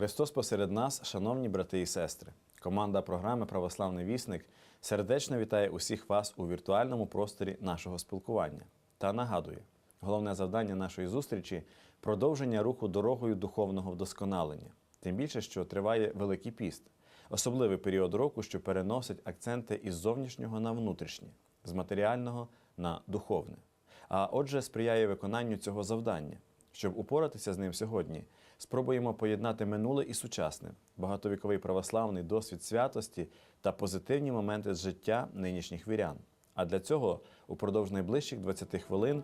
Христос посеред нас, шановні брати і сестри. Команда програми Православний вісник сердечно вітає усіх вас у віртуальному просторі нашого спілкування та нагадує, головне завдання нашої зустрічі продовження руху дорогою духовного вдосконалення. Тим більше, що триває Великий піст, особливий період року, що переносить акценти із зовнішнього на внутрішнє, з матеріального на духовне. А отже, сприяє виконанню цього завдання. Щоб упоратися з ним сьогодні, спробуємо поєднати минуле і сучасне, багатовіковий православний досвід святості та позитивні моменти з життя нинішніх вірян. А для цього упродовж найближчих 20 хвилин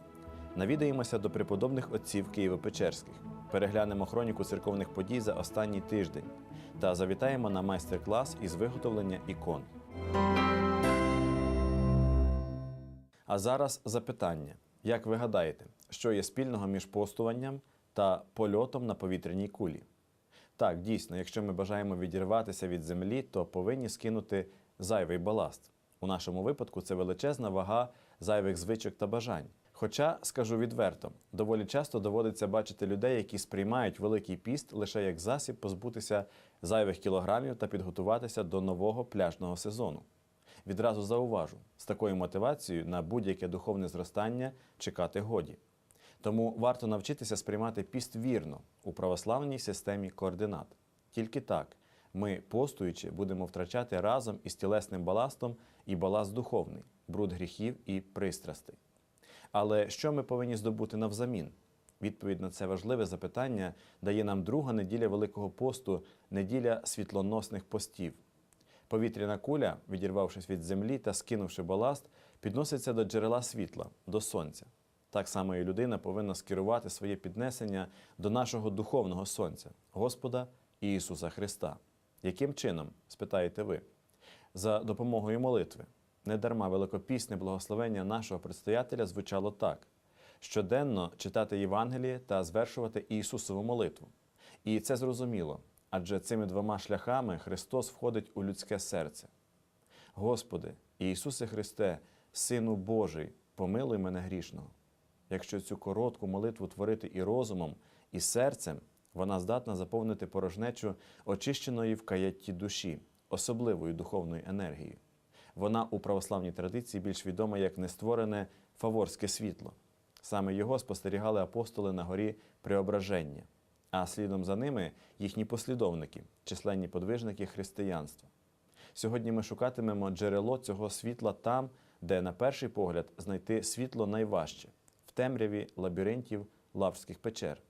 навідаємося до преподобних отців Києво-Печерських, переглянемо хроніку церковних подій за останній тиждень та завітаємо на майстер-клас із виготовлення ікон. А зараз запитання: як ви гадаєте, що є спільного між постуванням та польотом на повітряній кулі? Так, дійсно, якщо ми бажаємо відірватися від землі, то повинні скинути зайвий баласт. У нашому випадку це величезна вага зайвих звичок та бажань. Хоча, скажу відверто, доволі часто доводиться бачити людей, які сприймають Великий піст лише як засіб позбутися зайвих кілограмів та підготуватися до нового пляжного сезону. Відразу зауважу, з такою мотивацією на будь-яке духовне зростання чекати годі. Тому варто навчитися сприймати піст вірно у православній системі координат. Тільки так ми, постуючи, будемо втрачати разом із тілесним баластом і баласт духовний, бруд гріхів і пристрастей. Але що ми повинні здобути навзамін? Відповідь на це важливе запитання дає нам друга неділя Великого посту, неділя світлоносних постів. Повітряна куля, відірвавшись від землі та скинувши баласт, підноситься до джерела світла, до сонця. Так само і людина повинна скерувати своє піднесення до нашого духовного сонця, Господа Ісуса Христа. Яким чином, спитаєте ви? За допомогою молитви. Недарма великопісне благословення нашого предстоятеля звучало так: щоденно читати Євангеліє та звершувати Ісусову молитву. І це зрозуміло, адже цими двома шляхами Христос входить у людське серце. Господи, Ісусе Христе, Сину Божий, помилуй мене грішного. Якщо цю коротку молитву творити і розумом, і серцем, вона здатна заповнити порожнечу очищеної в каятті душі, особливою духовною енергією. Вона у православній традиції більш відома як нестворене фаворське світло. Саме його спостерігали апостоли на горі Преображення, а слідом за ними їхні послідовники, численні подвижники християнства. Сьогодні ми шукатимемо джерело цього світла там, де, на перший погляд, знайти світло найважче темряві лабіринтів лаврських печер,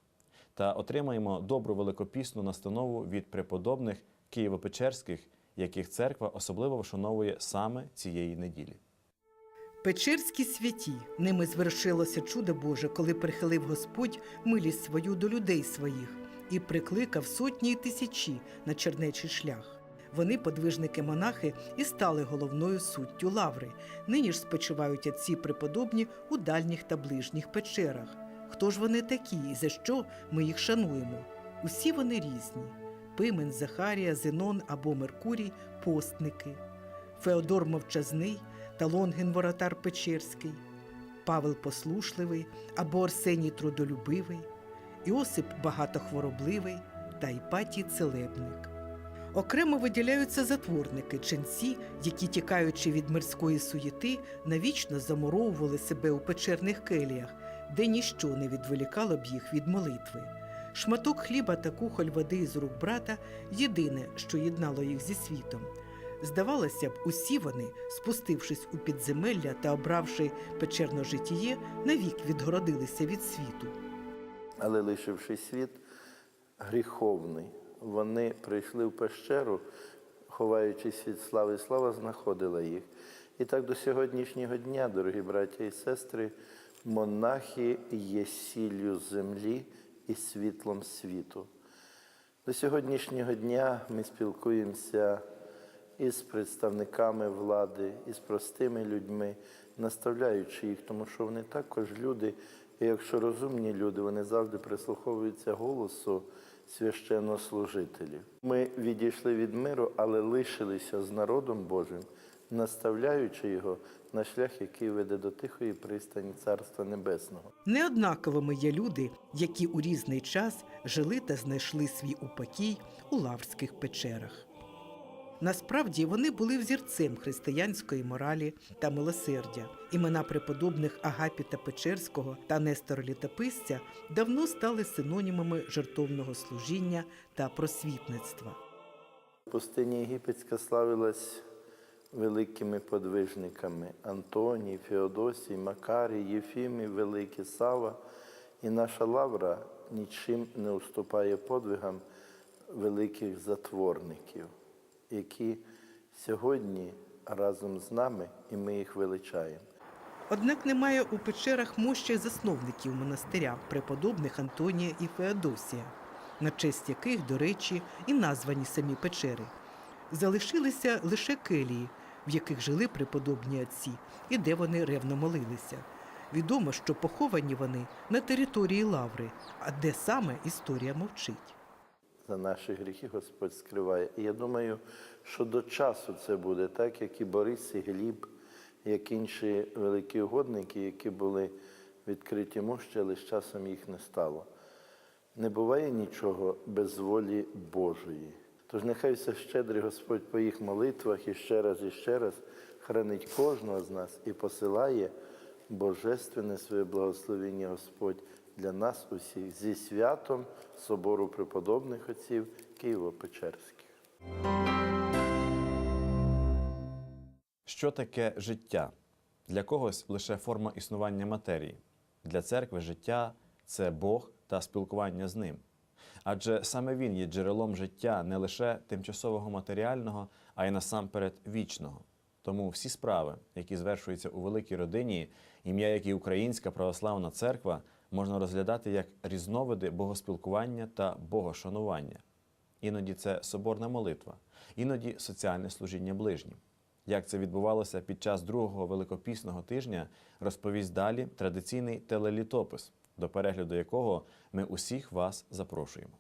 та отримаємо добру великопісну настанову від преподобних Києво-Печерських, яких церква особливо вшановує саме цієї неділі. Печерські святі ними звершилося чудо Боже, коли прихилив Господь милість свою до людей своїх і прикликав сотні й тисячі на чернечий шлях. Вони, подвижники монахи, і стали головною суттю лаври. Нині ж спочивають отці преподобні у дальніх та ближніх печерах. Хто ж вони такі і за що ми їх шануємо? Усі вони різні: Пимен, Захарія, Зенон або Меркурій постники, Феодор Мовчазний та Лонгин Воротар Печерський, Павел Послушливий або Арсеній Трудолюбивий, Іосип Багатохворобливий та Іпатій Целебник. Окремо виділяються затворники, ченці, які, тікаючи від мирської суєти, навічно замуровували себе у печерних келіях, де ніщо не відволікало б їх від молитви. Шматок хліба та кухоль води з рук брата єдине, що єднало їх зі світом. Здавалося б, усі вони, спустившись у підземелля та обравши печерне житіє, навік відгородилися від світу. Але лишивши світ гріховний, вони прийшли в пещеру, ховаючись від слави, слава знаходила їх. І так до сьогоднішнього дня, дорогі браття і сестри, монахи є сіллю землі і світлом світу. До сьогоднішнього дня ми спілкуємося із представниками влади, із простими людьми, наставляючи їх, тому що вони також люди, і якщо розумні люди, вони завжди прислуховуються голосу священнослужителів. Ми відійшли від миру, але лишилися з народом Божим, наставляючи його на шлях, який веде до тихої пристані Царства Небесного. Неоднаковими є люди, які у різний час жили та знайшли свій упокій у лаврських печерах. Насправді вони були взірцем християнської моралі та милосердя. Імена преподобних Агапіта Печерського та Нестора Літописця давно стали синонімами жертовного служіння та просвітництва. Пустиня Єгипетська славилась великими подвижниками Антоній, Феодосій, Макарій, Єфімій, Великий Сава. І наша лавра нічим не уступає подвигам великих затворників, які сьогодні разом з нами, і ми їх величаємо. Однак немає у печерах мощі засновників монастиря, преподобних Антонія і Феодосія, на честь яких, до речі, і названі самі печери. Залишилися лише келії, в яких жили преподобні отці, і де вони ревно молилися. Відомо, що поховані вони на території Лаври, а де саме історія мовчить. За наші гріхи Господь скриває. І я думаю, що до часу це буде так, як і Борис, і Гліб, як інші великі угодники, які були відкриті мощі, але з часом їх не стало. Не буває нічого без волі Божої. Тож нехай все щедрий Господь по їх молитвах і ще раз, і ще раз хранить кожного з нас і посилає божественне своє благословення Господь для нас усіх зі святом Собору преподобних отців Києво-Печерських. Що таке життя? Для когось лише форма існування матерії. Для церкви життя це Бог та спілкування з ним. Адже саме він є джерелом життя не лише тимчасового матеріального, а й насамперед вічного. Тому всі справи, які звершуються у великій родині, ім'я як і Українська православна церква, можна розглядати як різновиди богоспілкування та богошанування. Іноді це соборна молитва, іноді соціальне служіння ближнім. Як це відбувалося під час другого великопісного тижня, розповість далі традиційний телелітопис, до перегляду якого ми усіх вас запрошуємо.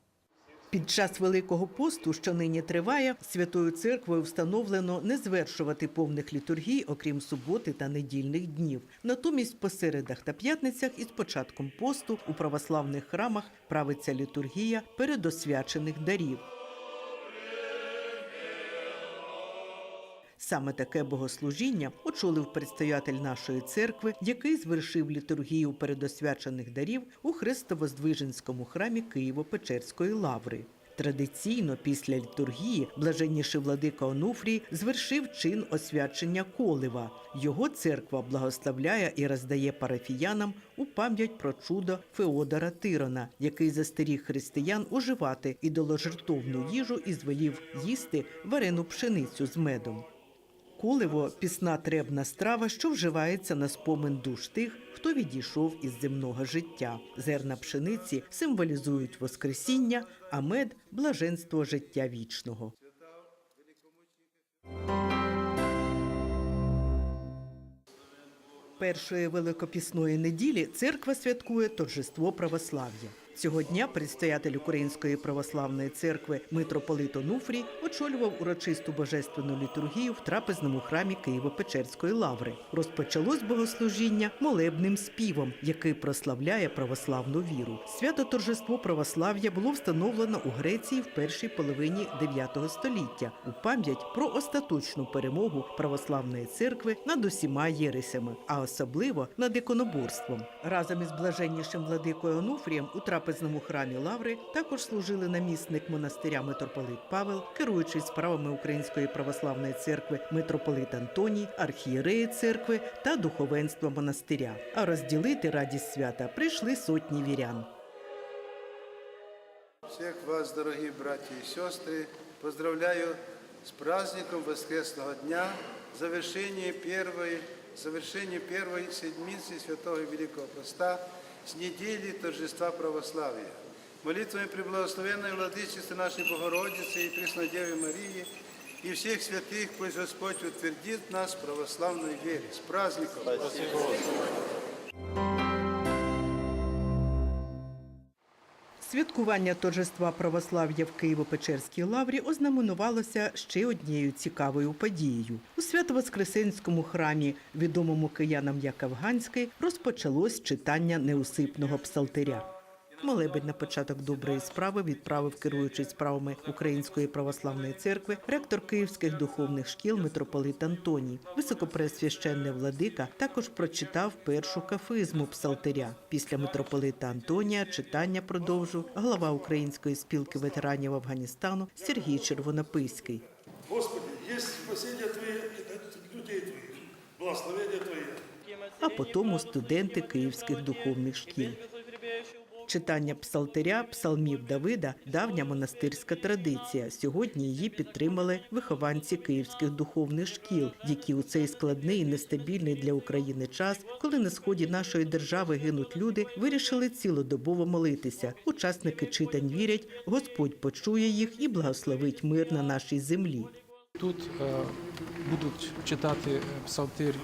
Під час Великого посту, що нині триває, Святою Церквою встановлено не звершувати повних літургій, окрім суботи та недільних днів. Натомість по середах та п'ятницях із початком посту у православних храмах правиться літургія передосвячених дарів. Саме таке богослужіння очолив предстоятель нашої церкви, який звершив літургію передосвячених дарів у Христовоздвиженському храмі Києво-Печерської лаври. Традиційно після літургії блаженніший владика Онуфрій звершив чин освячення колива. Його церква благословляє і роздає парафіянам у пам'ять про чудо Феодора Тирона, який застеріг християн уживати ідоложертовну їжу і звелів їсти варену пшеницю з медом. Кулево пісна требна страва, що вживається на спомин душ тих, хто відійшов із земного життя. Зерна пшениці символізують Воскресіння, а мед блаженство життя вічного. Першої великопісної неділі церква святкує торжество православ'я. Цього дня предстоятель Української православної церкви митрополит Онуфрій очолював урочисту божественну літургію в трапезному храмі Києво-Печерської лаври. Розпочалось богослужіння молебним співом, який прославляє православну віру. Свято торжество православ'я було встановлено у Греції в першій половині IX століття у пам'ять про остаточну перемогу православної церкви над усіма єресями, а особливо над іконоборством. Разом із блаженнішим владикою Онуфрієм у трапезному храмі Лаври також служили намісник монастиря митрополит Павел, керуючий справами Української православної церкви митрополит Антоній, архієреї церкви та духовенство монастиря. А розділити радість свята прийшли сотні вірян. Всех вас, дорогие братья и сестры, поздравляю с праздником Воскресного дня, завершение первой, завершение первой седмицы Святого Великого Поста с недели торжества православия. Молитвами Преблагословенной Владычицы нашей Богородицы и Преснодевы Марии и всех святых пусть Господь утвердит нас в православной вере. С праздником! Святкування торжества православ'я в Києво-Печерській лаврі ознаменувалося ще однією цікавою подією. У Свято-Воскресенському храмі, відомому киянам як Афганський, розпочалось читання неусипного псалтиря. Молебень на початок доброї справи відправив керуючий справами Української православної церкви ректор київських духовних шкіл митрополит Антоній. Високопресвященний владика також прочитав першу кафизму псалтиря. Після митрополита Антонія читання продовжив глава Української спілки ветеранів Афганістану Сергій Червонописький. Господи, спасение Твое и людей Твоих, благословение Твое. а потім студенти київських духовних шкіл. Читання псалтиря, псалмів Давида давня монастирська традиція. Сьогодні її підтримали вихованці київських духовних шкіл, які у цей складний і нестабільний для України час, коли на сході нашої держави гинуть люди, вирішили цілодобово молитися. Учасники читань вірять, Господь почує їх і благословить мир на нашій землі. Тут е, будуть читати е, псалтир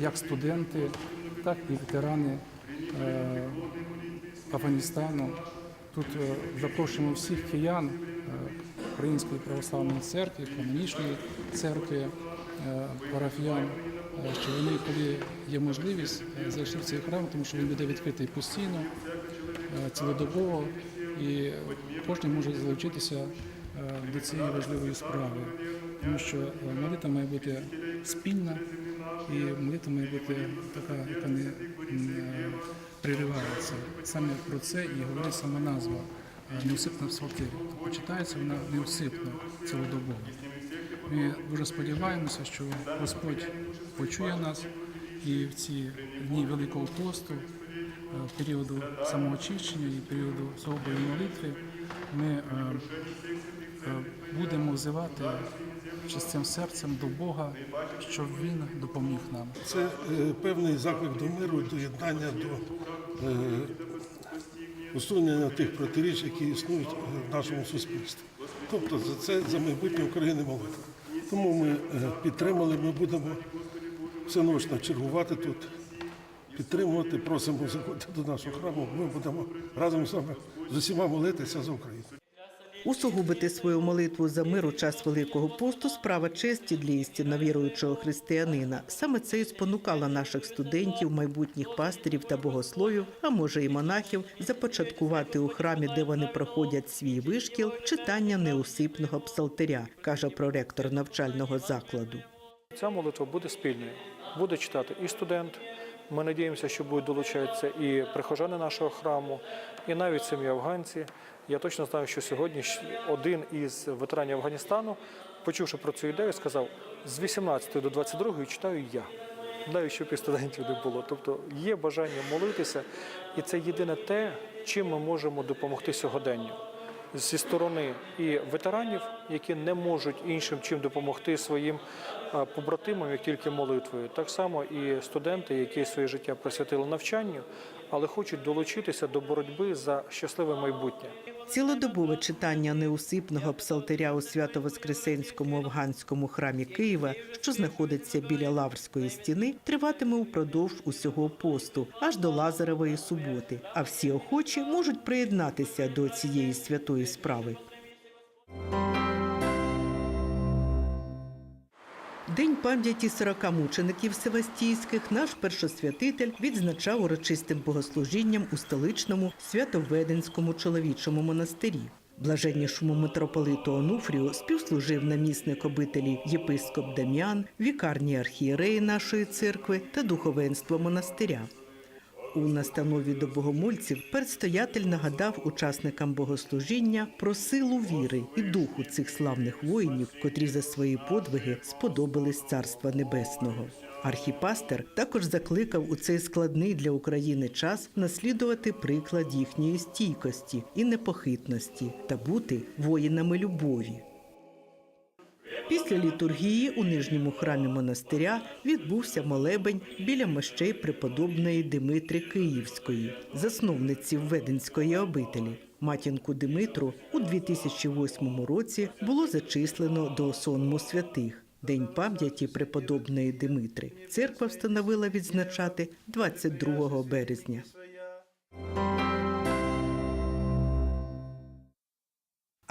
як студенти, так і ветерани е, Афганістану. Тут е, запрошуємо всіх киян е, Української православної церкви, канонічної церкви, е, парафіян, що вони, коли є можливість, зайшли в цей храм, тому що він буде відкритий постійно, цілодобово, і кожен може залучитися до цієї важливої справи, тому що молитва має бути спільна і молитва має бути така, яка не приривається. Саме про це і говорить сама назва е, неусипна псалтиря. Тобто читається вона неусипно цілодобово. Ми дуже сподіваємося, що Господь почує нас і в ці дні Великого посту, е, періоду самоочищення і періоду особої молитви ми е, будемо взивати чистим серцем до Бога, щоб Він допоміг нам. Це певний заклик до миру, до єднання, до усунення тих протиріч, які існують в нашому суспільстві. Тобто за це за майбутнє України молитва. Тому ми е, підтримали, ми будемо всеночно чергувати тут, підтримувати, просимо заходити до нашого храму. Ми будемо разом з вами з усіма молитися за Україну. Усугубити свою молитву за мир у час Великого посту справа честі для істинно віруючого християнина. Саме це і спонукало наших студентів, майбутніх пастирів та богословів, а може і монахів, започаткувати у храмі, де вони проходять свій вишкіл, читання неусипного псалтиря, каже проректор навчального закладу. Ця молитва буде спільною. Буде читати і студент. Ми надіємося, що будуть долучатися і прихожани нашого храму, і навіть самі афганці. Я точно знаю, що сьогодні один із ветеранів Афганістану, почувши про цю ідею, сказав: з 18 до 22 читаю я. Навіть щоб і студентів не було. Тобто є бажання молитися, і це єдине те, чим ми можемо допомогти сьогоденню зі сторони і ветеранів, які не можуть іншим чим допомогти своїм побратимам, як тільки молитвою. Так само і студенти, які своє життя присвятили навчанню, але хочуть долучитися до боротьби за щасливе майбутнє. Цілодобове читання неусипного псалтиря у Свято-Воскресенському афганському храмі Києва, що знаходиться біля Лаврської стіни, триватиме упродовж усього посту, аж до Лазаревої суботи. А всі охочі можуть приєднатися до цієї святої справи. День пам'яті 40 мучеників севастійських наш першосвятитель відзначав урочистим богослужінням у столичному святоведенському чоловічому монастирі. Блаженнішому митрополиту Онуфрію співслужив намісник обителі єпископ Дем'ян, вікарні архієреї нашої церкви та духовенство монастиря. У настанові до богомольців предстоятель нагадав учасникам богослужіння про силу віри і духу цих славних воїнів, котрі за свої подвиги сподобались Царства Небесного. Архіпастер також закликав у цей складний для України час наслідувати приклад їхньої стійкості і непохитності та бути воїнами любові. Після літургії у нижньому храмі монастиря відбувся молебень біля мощей преподобної Димитри Київської, засновниці Введенської обителі. Матінку Димитру у 2008 році було зачислено до сонму святих. День пам'яті преподобної Димитри. Церква встановила відзначати 22 березня.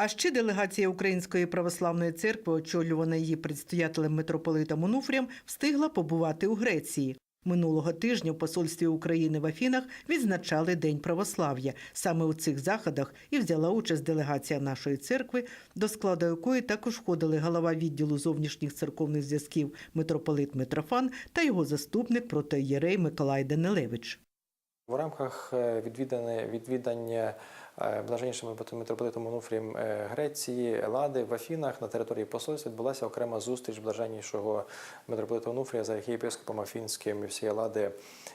А ще делегація Української православної церкви, очолювана її предстоятелем митрополитом Онуфрієм, встигла побувати у Греції. Минулого тижня в посольстві України в Афінах відзначали День православ'я. Саме у цих заходах і взяла участь делегація нашої церкви, до складу якої також входили голова відділу зовнішніх церковних зв'язків митрополит Митрофан та його заступник протоєрей Миколай Данилевич. В рамках е, відвідання, відвідання е, блаженнішим митрополитом Онуфрієм е, Греції, Елади в Афінах на території посольства відбулася окрема зустріч блаженнішого митрополита Онуфрія за архієпископом Афінським всієї Елади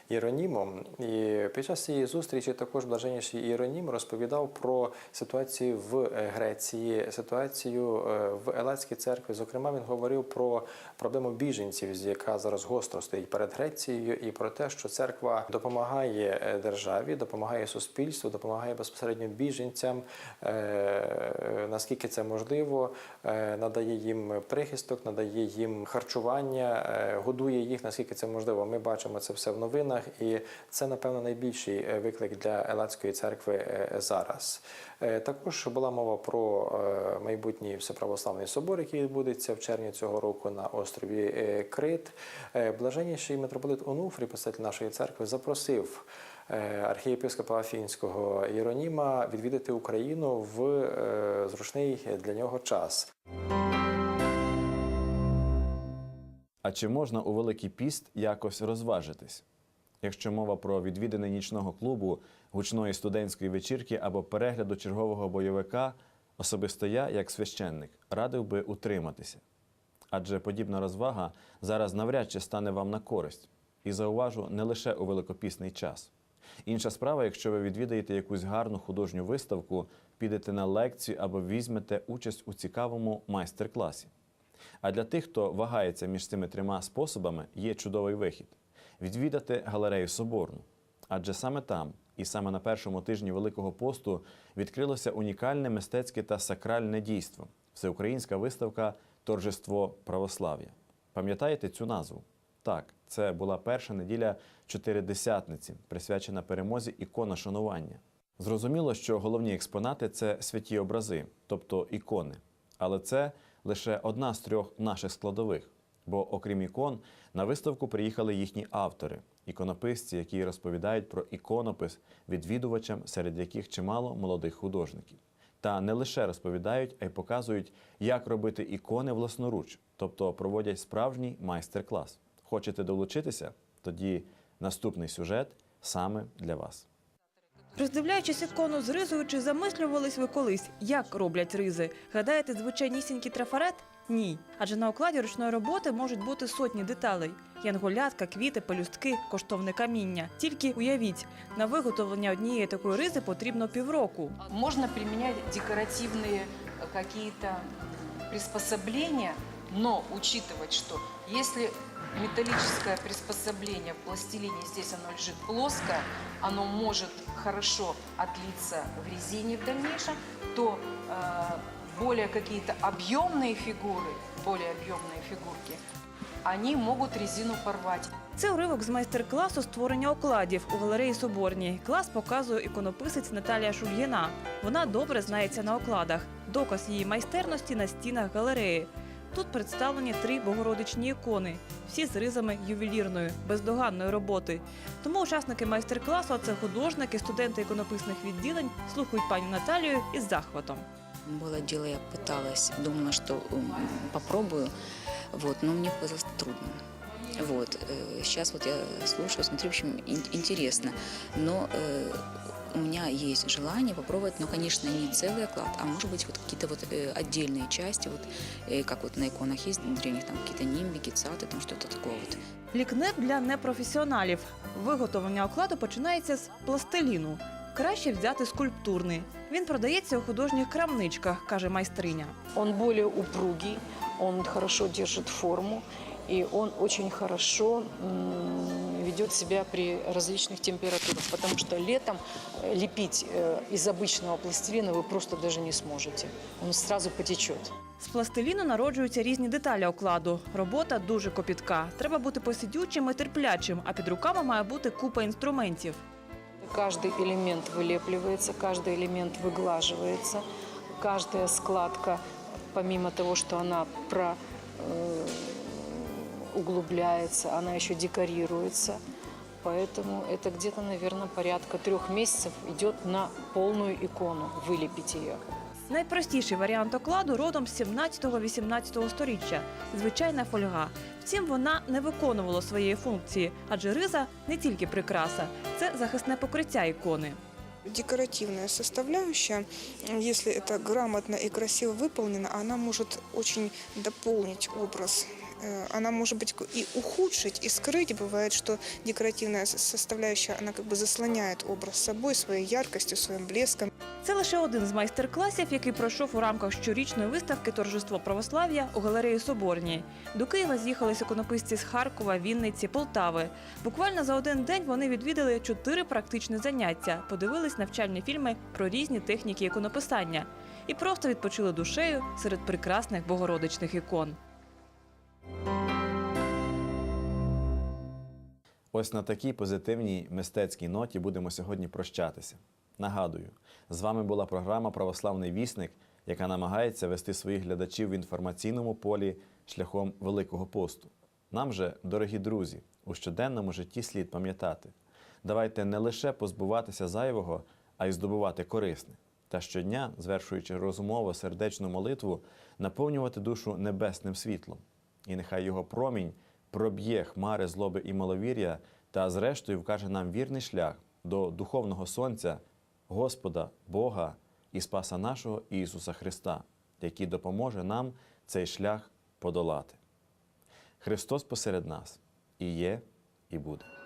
Іронімом. І під час цієї зустрічі також блаженніший Іронім розповідав про ситуацію в е, Греції, ситуацію в Еладській церкві. Зокрема, він говорив про проблему біженців, яка зараз гостро стоїть перед Грецією, і про те, що церква допомагає державі, допомагає суспільству, допомагає безпосередньо біженцям, е, наскільки це можливо, е, надає їм прихисток, надає їм харчування, е, годує їх, наскільки це можливо. Ми бачимо це все в новинах, і це, напевно, найбільший виклик для Еладської церкви зараз. Також була мова про майбутній всеправославний собор, який відбудеться в червні цього року на острові Крит. Блаженніший митрополит Онуфрій, представитель нашої церкви, запросив архієпископа Афінського Єроніма відвідати Україну в е, зручний для нього час. А чи можна у Великий піст якось розважитись? Якщо мова про відвідини нічного клубу, гучної студентської вечірки або перегляду чергового бойовика, особисто я, як священник, радив би утриматися. Адже подібна розвага зараз навряд чи стане вам на користь. І зауважу не лише у великопісний час. Інша справа, якщо ви відвідаєте якусь гарну художню виставку, підете на лекцію або візьмете участь у цікавому майстер-класі. А для тих, хто вагається між цими трьома способами, є чудовий вихід відвідати галерею Соборну. Адже саме там, і саме на першому тижні Великого посту, відкрилося унікальне мистецьке та сакральне дійство всеукраїнська виставка Торжество православ'я. Пам'ятаєте цю назву? Так, це була перша неділя чотиридесятниці, присвячена перемозі ікона шанування. Зрозуміло, що головні експонати це святі образи, тобто ікони. Але це лише одна з трьох наших складових. Бо, окрім ікон, на виставку приїхали їхні автори, іконописці, які розповідають про іконопис відвідувачам, серед яких чимало молодих художників. Та не лише розповідають, а й показують, як робити ікони власноруч, тобто проводять справжній майстер-клас Хочете долучитися? Тоді наступний сюжет саме для вас. Роздивляючись ікону з ризою, чи замислювались ви колись, як роблять ризи? Гадаєте, звичайнісінький трафарет? Ні. Адже на окладі ручної роботи можуть бути сотні деталей: янголятка, квіти, пелюстки, коштовне каміння. Тільки уявіть, на виготовлення однієї такої ризи потрібно півроку. Можно применять декоративные э, какие-то приспособления, но учитывать, что если металлическое приспособление в пластилине, здесь оно лежит плоское, оно может хорошо отлиться в резине в дальнейшем, то э, более какие-то объемные фигуры, более объемные фигурки, они могут резину порвать. Це уривок з майстер-класу створення окладів у галереї Соборній. Клас показує іконописець Наталія Шульгіна. Вона добре знається на окладах. Доказ її майстерності на стінах галереї. Тут представлені три богородичні ікони, всі з ризами ювелірної, бездоганної роботи. Тому учасники майстер-класу, а це художники, студенти іконописних відділень, слухають пані Наталію із захватом. Было дело, я пыталась, думала, что м, попробую, вот, но мне показалось трудно. Вот, э, сейчас вот я слушаю, смотрю, в общем, ин- интересно, но э, у меня есть желание попробовать, но, конечно, не целый оклад, а может быть вот какие-то вот э, отдельные части, вот э, как вот на иконах есть древних, там какие-то нимбики, цаты, там что-то такое вот. Лікнеп для непрофесіоналів. Виготовлення окладу починається з пластиліну. Краще взяти скульптурний. Він продається у художніх крамничках, каже майстриня. Он более упругий, он хорошо держит форму, и он очень хорошо м, ведет себя при различных температурах, потому что летом э, лепить э, из обычного пластилина вы просто даже не сможете. Он сразу потечет. З пластиліну народжуються різні деталі окладу. Робота дуже копітка. Треба бути посидючим і терплячим, а під руками має бути купа інструментів. Каждый элемент вылепливается, каждый элемент выглаживается. каждая складка, помимо того, что она про, э, углубляется, она еще декорируется. Поэтому это где-то, наверное, порядка трех месяцев идет на полную икону, вылепить ее. Найпростіший варіант окладу родом з 17-18 сторіччя звичайна фольга. Втім, вона не виконувала своєї функції, адже риза не тільки прикраса, це захисне покриття ікони. Декоративная составляющая, если это грамотно и красиво выполнено, она может очень дополнить образ. Э, Она может быть и ухудшить, и скрыть. Бывает, что декоративная с- составляющая, она как бы заслоняет образ собой, своей яркостью, своим блеском. Це лише один з майстер-класів, який пройшов у рамках щорічної виставки Торжество православ'я у галереї Соборній. До Києва з'їхались іконописці з Харкова, Вінниці, Полтави. Буквально за один день вони відвідали чотири практичні заняття, подивились навчальні фільми про різні техніки іконописання і просто відпочили душею серед прекрасних богородичних ікон. Ось на такій позитивній мистецькій ноті будемо сьогодні прощатися. Нагадую, з вами була програма Православний вісник, яка намагається вести своїх глядачів в інформаційному полі шляхом Великого посту. Нам же, дорогі друзі, у щоденному житті слід пам'ятати. Давайте не лише позбуватися зайвого, а й здобувати корисне. Та щодня, звершуючи розумово сердечну молитву, наповнювати душу небесним світлом. І нехай його промінь проб'є хмари злоби і маловір'я та, зрештою, вкаже нам вірний шлях до духовного сонця, Господа, Бога і Спаса нашого Ісуса Христа, який допоможе нам цей шлях подолати. Христос посеред нас і є, і буде.